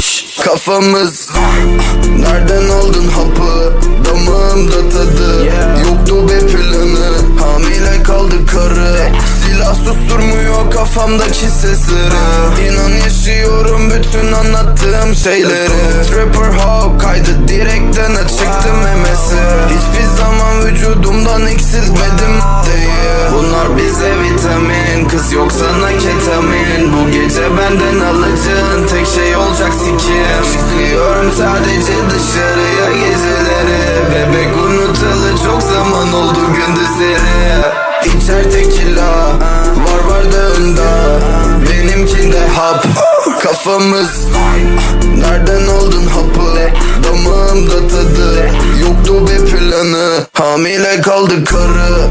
Şş, Kafamız Nereden aldın hapı? Damağımda tadı Yoktu be planı. Hamile kaldı karı Silah susturmuyor kafamdaki sesleri. İnan yaşıyorum bütün anlattığım şeyleri. Trapper Hawk kaydı direkten çıktım memesi Hiçbir zaman vücudumdan eksiltmedim maddeyi Bunlar bize vitamin Kız yok sana ketamin. Bu gece benden alacağın tek şey olacak sikim. Çıkıyorum sadece dışarıya geceleri. Bebek unutalı çok zaman oldu gündüzleri up Kafamız. Nereden aldın hapı? Damağımda tadı Yoktu bir planı. Hamile kaldı karı.